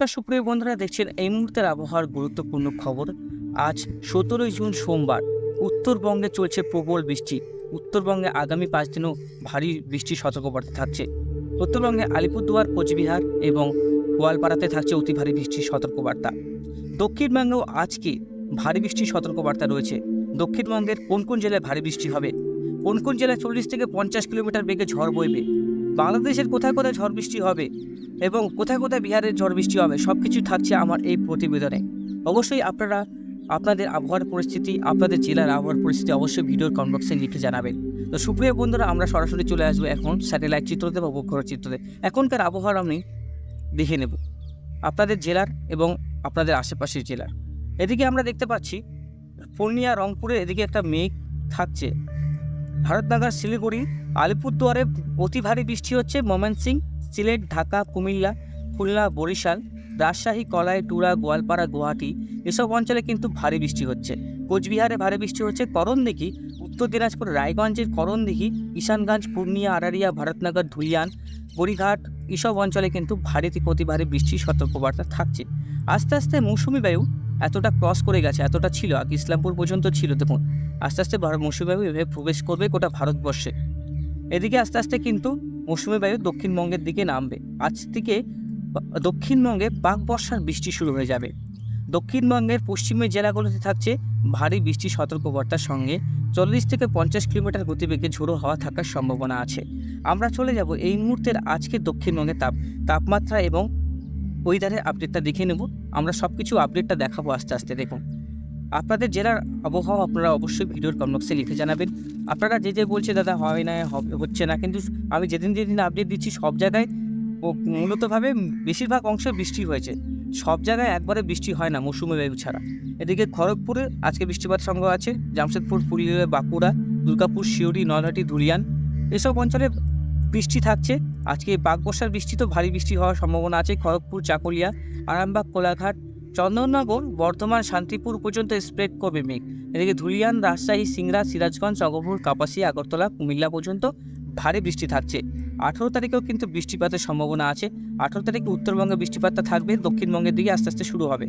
তা সুপ্রিয় বন্ধুরা, দেখছেন এই মুহূর্তের আবহাওয়ার গুরুত্বপূর্ণ খবর। আজ সতেরোই জুন সোমবার, উত্তরবঙ্গে চলছে প্রবল বৃষ্টি। উত্তরবঙ্গে আগামী পাঁচ দিনও ভারী বৃষ্টির সতর্কবার্তা থাকছে। উত্তরবঙ্গে আলিপুরদুয়ার, কোচবিহার এবং গোয়ালপাড়াতে থাকছে অতি ভারী বৃষ্টির সতর্কবার্তা। দক্ষিণবঙ্গেও আজকে ভারী বৃষ্টির সতর্কবার্তা রয়েছে? দক্ষিণবঙ্গের কোন কোন জেলায় ভারী বৃষ্টি হবে? কোন কোন জেলায় চল্লিশ থেকে পঞ্চাশ কিলোমিটার বেগে ঝড় বইবে? বাংলাদেশের কোথায় কোথায় ঝড় বৃষ্টি হবে? এবং কোথায় কোথায় বিহারের ঝড় বৃষ্টি হবে সব কিছু থাকছে আমার এই প্রতিবেদনে। অবশ্যই আপনারা, আপনাদের আবহাওয়ার পরিস্থিতি, আপনাদের জেলার আবহাওয়ার পরিস্থিতি অবশ্যই ভিডিওর কনবক্সে লিখে জানাবেন। তো সুপ্রিয় বন্ধুরা, আমরা সরাসরি চলে আসব এখন স্যাটেলাইট চিত্রতে বা উপগ্রহ চিত্রতে। এখনকার আবহাওয়ার আমি দেখে নেব। আপনাদের জেলার এবং আপনাদের আশেপাশের জেলার। এদিকে আমরা দেখতে পাচ্ছি, পূর্ণিয়া, রংপুরে এদিকে একটা মেঘ থাকছে। ভারতনগর, শিলিগুড়ি, আলিপুরদুয়ারে অতি ভারী বৃষ্টি হচ্ছে ময়মনসিং সিলেট, ঢাকা, কুমিল্লা, খুলনা, বরিশাল, রাজশাহী, কলাই টুরা গোয়ালপাড়া, গুয়াহাটি এসব অঞ্চলে কিন্তু ভারী বৃষ্টি হচ্ছে। কোচবিহারে ভারী বৃষ্টি হচ্ছে করণদিঘি, উত্তর দিনাজপুর, রায়গঞ্জের করণদিঘি, ঈশানগঞ্জ, পূর্ণিয়া, আরারিয়া, ভারতনগর, ধুলিয়ান বড়িঘাট এসব অঞ্চলে কিন্তু ভারী অতি ভারী বৃষ্টির সতর্কবার্তা থাকছে। আস্তে আস্তে মৌসুমি বায়ু এতটা ক্রস করে গেছে, এতটা ছিল, আগে ইসলামপুর পর্যন্ত ছিল দেখুন। আস্তে আস্তে মৌসুমি বায়ু এভাবে প্রবেশ করবে গোটা ভারতবর্ষে। এদিকে আস্তে আস্তে কিন্তু মৌসুমি বায়ু দক্ষিণবঙ্গের দিকে নামবে। আজ থেকে দক্ষিণবঙ্গে পাক বর্ষার বৃষ্টি শুরু হয়ে যাবে। দক্ষিণবঙ্গের পশ্চিমের জেলাগুলোতে থাকছে ভারী বৃষ্টি সতর্কবার্তার সঙ্গে। চল্লিশ থেকে পঞ্চাশ কিলোমিটার গতিবেগে ঝোড়ো হওয়া থাকার সম্ভাবনা আছে। আমরা চলে যাব এই মুহূর্তের আজকে দক্ষিণবঙ্গের তাপ, তাপমাত্রা এবং ওয়েদারের আপডেটটা দেখে নেব। আমরা সব কিছু আপডেটটা দেখাবো আস্তে আস্তে, দেখুন। আপনাদের জেলার আবহাওয়া আপনারা অবশ্যই ভিডিওর কমবক্সে লিখে জানাবেন। আপনারা যে যে বলছে, দাদা, হয় না হচ্ছে না। কিন্তু আমি যেদিন যেদিন আপডেট দিচ্ছি, সব জায়গায় ও মূলতভাবে বেশিরভাগ অংশে বৃষ্টি হয়েছে। সব জায়গায় একবারে বৃষ্টি হয় না, মৌসুমি বায়ু ছাড়া। এদিকে খড়গপুরে আজকে বৃষ্টিপাত সংগ্রহ আছে। জামশেদপুর, পুরুলিয়া, বাঁকুড়া, দুর্গাপুর শিউরি নলহাটি, ধুলিয়ান, এসব অঞ্চলে বৃষ্টি থাকছে। আজকে বাগবর্ষার বৃষ্টি তো ভারী বৃষ্টি হওয়ার সম্ভাবনা আছে। খড়গপুর, চাকুলিয়া, আরামবাগ, কোলাঘাট চন্দননগর, বর্ধমান, শান্তিপুর পর্যন্ত স্প্রেড করবে মেঘ। এদিকে ধুলিয়ান, রাজশাহী, সিংড়া, সিরাজগঞ্জ জগপুর কাপাসিয়া, আগরতলা, কুমিল্লা পর্যন্ত ভারী বৃষ্টি থাকছে। আঠেরো তারিখেও কিন্তু বৃষ্টিপাতের সম্ভাবনা আছে। আঠেরো তারিখে উত্তরবঙ্গে বৃষ্টিপাতটা থাকবে, দক্ষিণবঙ্গের দিকে আস্তে আস্তে শুরু হবে।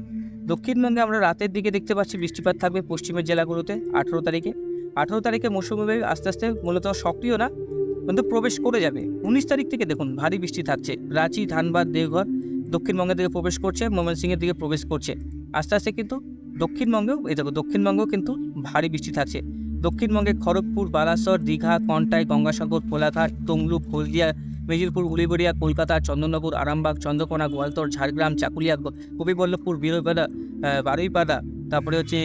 দক্ষিণবঙ্গে আমরা রাতের দিকে দেখতে পাচ্ছি বৃষ্টিপাত থাকবে পশ্চিমের জেলাগুলোতে আঠেরো তারিখে। আঠেরো তারিখে মৌসুমি বায়ু আস্তে আস্তে মূলত সক্রিয় না, কিন্তু প্রবেশ করে যাবে। উনিশ তারিখ থেকে দেখুন ভারী বৃষ্টি থাকছে। রাঁচি, ধানবাদ, দেওঘর দক্ষিণবঙ্গের দিকে প্রবেশ করছে, ময়মনসিংহের দিকে প্রবেশ করছে। আস্তে আস্তে কিন্তু দক্ষিণবঙ্গেও, এই দেখো, দক্ষিণবঙ্গেও কিন্তু ভারী বৃষ্টি থাকছে। দক্ষিণবঙ্গে খড়গপুর, বালাসর, দীঘা, কন্টাই, গঙ্গাসাগর, কোলাঘাট, তমলুক, হলদিয়া মেজিরপুর উলিবড়িয়া কলকাতা, চন্দননগর, আরামবাগ, চন্দ্রকোনা, গোয়ালতর, ঝাড়গ্রাম, চাকুলিয়া কবিবল্লভপুর, বীরবেলা বারুইপাড়া, তারপরে হচ্ছে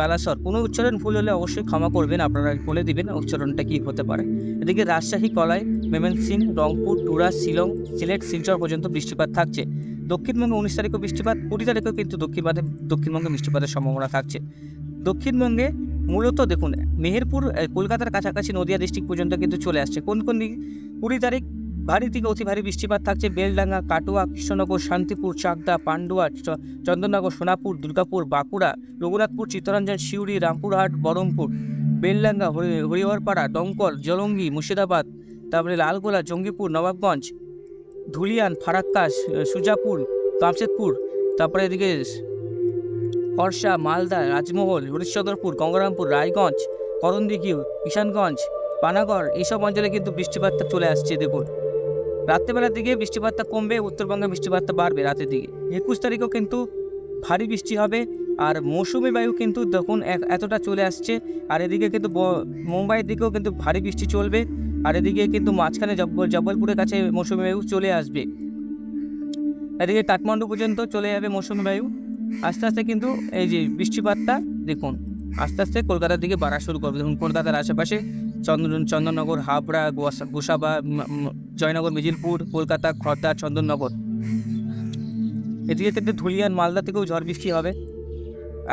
বালাসর। কোনো উচ্চারণ ভুল হলে অবশ্যই ক্ষমা করবেন, আপনারা বলে দিবেন উচ্চারণটা কী হতে পারে। এদিকে রাজশাহী, কলাই, মেমেনসিং, রংপুর টুরা শিলং, সিলেট, শিলচর পর্যন্ত বৃষ্টিপাত থাকছে। দক্ষিণবঙ্গে উনিশ তারিখেও বৃষ্টিপাত, কুড়ি তারিখেও কিন্তু দক্ষিণবঙ্গে দক্ষিণবঙ্গে বৃষ্টিপাতের সম্ভাবনা থাকছে। দক্ষিণবঙ্গে মূলত দেখুন, মেহেরপুর কলকাতার কাছাকাছি নদিয়া ডিস্ট্রিক্ট পর্যন্ত কিন্তু চলে আসছে। কোন কোন দিকে? কুড়ি তারিখ ভারী থেকে অতি ভারী বৃষ্টিপাত থাকছে বেলডাঙ্গা, কাটোয়া, কৃষ্ণনগর, শান্তিপুর, চাকদা, পান্ডুয়া চন্দননগর, সোনাপুর, দুর্গাপুর, বাঁকুড়া, রঘুনাথপুর, চিত্তরঞ্জন, সিউড়ি, রামপুরহাট বহরমপুর বেলডাঙ্গা হরিহরপাড়া, দমকল, জলঙ্গি, মুর্শিদাবাদ, তারপরে লালগোলা, জঙ্গিপুর, নবাবগঞ্জ, ধুলিয়ান, ফারাক্কা সুজাপুর, কামশেদপুর, তারপরে এদিকে হরসা মালদা, রাজমহল, হরিশ্চন্দ্রপুর, গঙ্গারামপুর, রায়গঞ্জ, করণদিঘি, কিষানগঞ্জ, পানাগড়, এইসব অঞ্চলে কিন্তু বৃষ্টিপাতটা চলে আসছে, দেখুন। রাত্রেবেলার দিকে বৃষ্টিপাতটা কমবে, উত্তরবঙ্গে বৃষ্টিপাতটা বাড়বে রাতের দিকে। একুশ তারিখেও কিন্তু ভারী বৃষ্টি হবে আর মৌসুমি বায়ু কিন্তু এক- এতটা চলে আসছে। আর এদিকে কিন্তু মুম্বাইয়ের দিকেও কিন্তু ভারী বৃষ্টি চলবে আর এদিকে কিন্তু মাঝখানে জব্বলপুরের কাছে মৌসুমি বায়ু চলে আসবে। এদিকে কাঠমান্ডু পর্যন্ত চলে যাবে মৌসুমি বায়ু। আস্তে আস্তে কিন্তু এই যে বৃষ্টিপাতটা, দেখুন, আস্তে আস্তে কলকাতার দিকে বাড়া শুরু করবে। দেখুন, কলকাতার আশেপাশে চন্দন চন্দননগর, হাবড়া গোসাবা জয়নগর, মিজিলপুর, কলকাতা খড়দা চন্দননগর। এদিকে কিন্তু ধুলিয়ান মালদা থেকেও ঝড় বৃষ্টি হবে।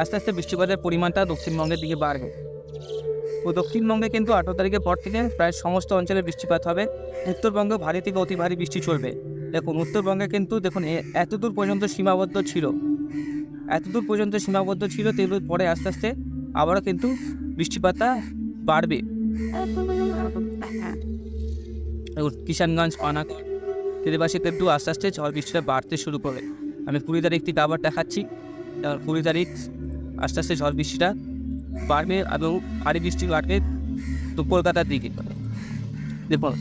আস্তে আস্তে বৃষ্টিপাতের পরিমাণটা দক্ষিণবঙ্গের দিকে বাড়বে। ও দক্ষিণবঙ্গে কিন্তু আঠারো তারিখের পর থেকে প্রায় সমস্ত অঞ্চলে বৃষ্টিপাত হবে। উত্তরবঙ্গে ভারী থেকে অতি ভারী বৃষ্টি চলবে। দেখুন, উত্তরবঙ্গে কিন্তু দেখুন এতদূর পর্যন্ত সীমাবদ্ধ ছিল। এতদূর পর্যন্ত সীমাবদ্ধ ছিল তেগুলোর পরে আস্তে আস্তে আবারও কিন্তু বৃষ্টিপাতটা বাড়বে। কিষানগঞ্জ পানাগড় তেদেবাসীতে একটু আস্তে আস্তে ঝড় বৃষ্টিটা বাড়তে শুরু করে। আমি কুড়ি তারিখ থেকে আবার দেখাচ্ছি। কুড়ি তারিখ আস্তে আস্তে ঝড় বৃষ্টিটা বাড়বে এবং ভারী বৃষ্টি বাড়বে তো কলকাতার দিকে। দেখুন,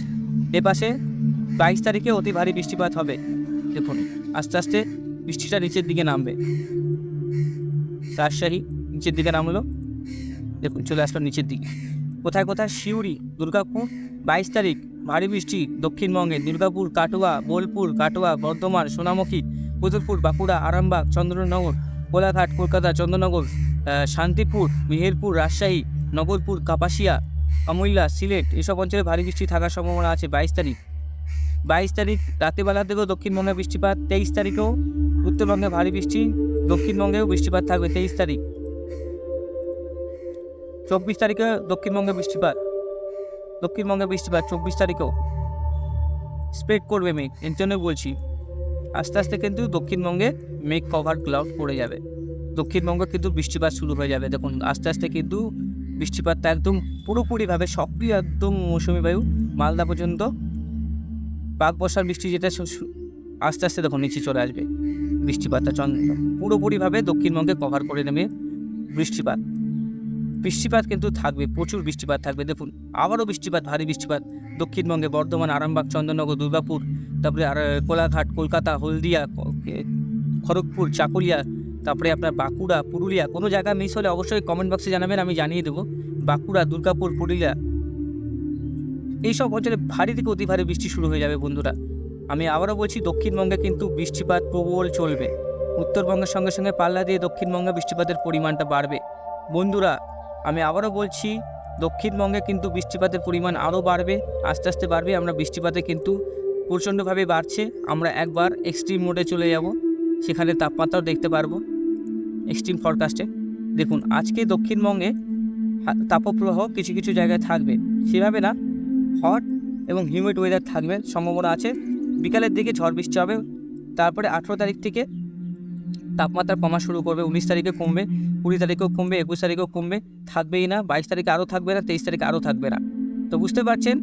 এ পাশে বাইশ তারিখে অতি ভারী বৃষ্টিপাত হবে। দেখুন, আস্তে আস্তে বৃষ্টিটা নিচের দিকে নামবে। রাজশাহী নিচের দিকে নামলো। দেখুন, চলে আসলো নিচের দিকে। কোথায় কোথায় শিউরি দুর্গাপুর, বাইশ তারিখ, ভারী বৃষ্টি, দক্ষিণবঙ্গে দুর্গাপুর, কাটোয়া, বোলপুর, কাটোয়া, বর্ধমান, সোনামুখী পুতুলপুর বাঁকুড়া, আরামবাগ, চন্দ্রনগর, কোলাঘাট, কলকাতা, চন্দ্রনগর শান্তিপুর, মেহেরপুর, রাজশাহী, নগরপুর, কাপাসিয়া অমূল্যা সিলেট, এসব অঞ্চলে ভারী বৃষ্টি থাকার সম্ভাবনা আছে বাইশ তারিখ। বাইশ তারিখ রাতেবেলা থেকেও দক্ষিণবঙ্গে বৃষ্টিপাত, তেইশ তারিখেও উত্তরবঙ্গে ভারী বৃষ্টি, দক্ষিণবঙ্গেও বৃষ্টিপাত থাকবে তেইশ তারিখ। চব্বিশ তারিখে দক্ষিণবঙ্গে বৃষ্টিপাত। দক্ষিণবঙ্গে বৃষ্টিপাত চব্বিশ তারিখেও। স্প্রেড করবে মেঘ, এর জন্য বলছি। আস্তে আস্তে কিন্তু দক্ষিণবঙ্গে মেঘ কভার ক্লাউড পড়ে যাবে। দক্ষিণবঙ্গে কিন্তু বৃষ্টিপাত শুরু হয়ে যাবে। দেখুন, আস্তে আস্তে কিন্তু বৃষ্টিপাতটা একদম পুরোপুরিভাবে সক্রিয় একদম মৌসুমি বায়ু, মালদা পর্যন্ত। পাক বর্ষার বৃষ্টি যেটা আস্তে আস্তে দেখুন, নিচে চলে আসবে। বৃষ্টিপাতটা চন্দ্র। পুরোপুরিভাবে দক্ষিণবঙ্গে কভার করে নেবে বৃষ্টিপাত। বৃষ্টিপাত কিন্তু থাকবে, প্রচুর বৃষ্টিপাত থাকবে। দেখুন, আবারও বৃষ্টিপাত, ভারী বৃষ্টিপাত। দক্ষিণবঙ্গে বর্ধমান, আরামবাগ, চন্দননগর, দুর্গাপুর, তারপরে আর কোলাঘাট, কলকাতা, হলদিয়া খড়গপুর, চাকুলিয়া, তারপরে আপনার বাঁকুড়া, পুরুলিয়া, কোনো জায়গা মিস হলে অবশ্যই কমেন্ট বক্সে জানাবেন, আমি জানিয়ে দেবো। বাঁকুড়া, দুর্গাপুর, পুরুলিয়া, এইসব অঞ্চলে ভারী থেকে অতি ভারী বৃষ্টি শুরু হয়ে যাবে বন্ধুরা। আমি আবারও বলছি, দক্ষিণবঙ্গে কিন্তু বৃষ্টিপাত প্রবল চলবে। উত্তরবঙ্গের সঙ্গে সঙ্গে পাল্লা দিয়ে দক্ষিণবঙ্গে বৃষ্টিপাতের পরিমাণটা বাড়বে। বন্ধুরা আমি আবারও বলছি, দক্ষিণবঙ্গে কিন্তু বৃষ্টিপাতের পরিমাণ আরও বাড়বে, আস্তে আস্তে বাড়বে, আমরা বৃষ্টিপাতে কিন্তু প্রচণ্ডভাবে বাড়ছে, আমরা একবার এক্সট্রিম মোডে চলে যাব, সেখানে তাপমাত্রাও দেখতে পারব এক্সট্রিম ফরকাস্টে দেখুন, আজকে দক্ষিণবঙ্গে তাপপ্রবাহ কিছু কিছু জায়গায় থাকবে, সেভাবে না হট এবং হিউমিড ওয়েদার থাকবে, সম্ভাবনা আছে, বিকালের দিকে ঝড় বৃষ্টি হবে, তারপরে আঠেরো তারিখ থেকে তাপমাত্রা কমা শুরু করবে, উনিশ তারিখে কমবে কুড়ি তারিখেও কমবে, একুশ তারিখেও কমবে, থাকবেই না, বাইশ তারিখে আরও থাকবে না, তেইশ তারিখে আরও থাকবে না। তো বুঝতে পারছেন?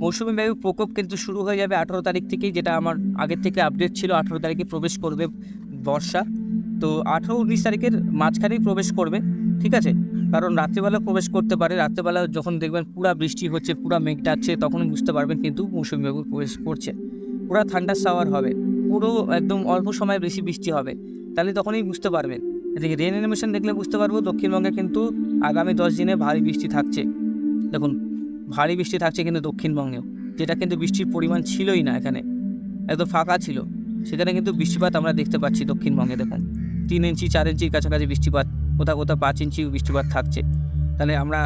মৌসুমি বায়ু প্রকোপ কিন্তু শুরু হয়ে যাবে আঠেরো তারিখ থেকেই, যেটা আমার আগের থেকে আপডেট ছিল, আঠেরো তারিখে প্রবেশ করবে বর্ষা। তো আঠেরো উনিশ তারিখের মাঝখানেই প্রবেশ করবে, ঠিক আছে? কারণ রাত্রিবেলা প্রবেশ করতে পারে, রাত্রেবেলা যখন দেখবেন পুরা বৃষ্টি হচ্ছে, পুরা মেঘ ডাকছে তখন বুঝতে পারবেন কিন্তু মৌসুমি বায়ু প্রবেশ করছে। পুরা ঠান্ডা সাওয়ার হবে, পুরো একদম অল্প সময় বেশি বৃষ্টি হবে, তাহলে তখনই বুঝতে পারবেন। এদিকে রেন অ্যানিমেশন দেখলে বুঝতে পারব দক্ষিণবঙ্গে কিন্তু আগামী দশ দিনে ভারী বৃষ্টি থাকছে। দেখুন, ভারী বৃষ্টি থাকছে কিন্তু দক্ষিণবঙ্গেও, যেটা কিন্তু বৃষ্টির পরিমাণ ছিলই না এখানে। একদম ফাঁকা ছিল, সেখানে কিন্তু বৃষ্টিপাত আমরা দেখতে পাচ্ছি দক্ষিণবঙ্গে, দেখুন। তিন ইঞ্চি, চার ইঞ্চির কাছাকাছি বৃষ্টিপাত, কোথাও কোথাও পাঁচ ইঞ্চি বৃষ্টিপাত থাকছে। তাহলে আমরা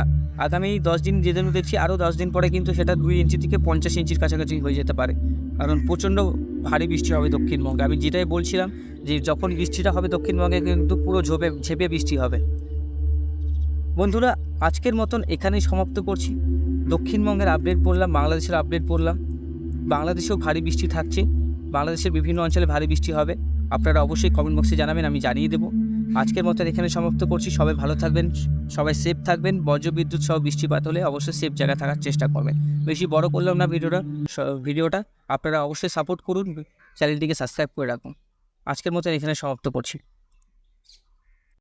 আগামী দশ দিন যেদিন দেখছি, আরও দশ দিন পরে কিন্তু সেটা দুই ইঞ্চি থেকে পঞ্চাশ ইঞ্চির কাছাকাছি হয়ে যেতে পারে। কারণ প্রচণ্ড ভারী বৃষ্টি হবে দক্ষিণবঙ্গে। আমি যেটাই বলছিলাম যে যখন বৃষ্টিটা হবে দক্ষিণবঙ্গে কিন্তু পুরো ঝোপে ঝেপে বৃষ্টি হবে। বন্ধুরা, আজকের মতন এখানেই সমাপ্ত করছি। দক্ষিণবঙ্গের আপডেট পড়লাম, বাংলাদেশের আপডেট পড়লাম। বাংলাদেশেও ভারী বৃষ্টি থাকছে। বাংলাদেশের বিভিন্ন অঞ্চলে ভারী বৃষ্টি হবে। আপনারা অবশ্যই কমেন্ট বক্সে জানাবেন, আমি জানিয়ে দেবো। আজকের মতন এখানে সমাপ্ত করছি। সবাই ভালো থাকবেন, সবাই সেফ থাকবেন। বজ্রবিদ্যুৎ সহ বৃষ্টিপাত হলে অবশ্যই সেফ জায়গায় থাকার চেষ্টা করবেন। বেশি বড় করলাম না ভিডিওটা ভিডিওটা। আপনারা অবশ্যই সাপোর্ট করুন। চ্যানেলটিকে সাবস্ক্রাইব করে রাখুন। আজকের মতন এখানে সমাপ্ত করছি।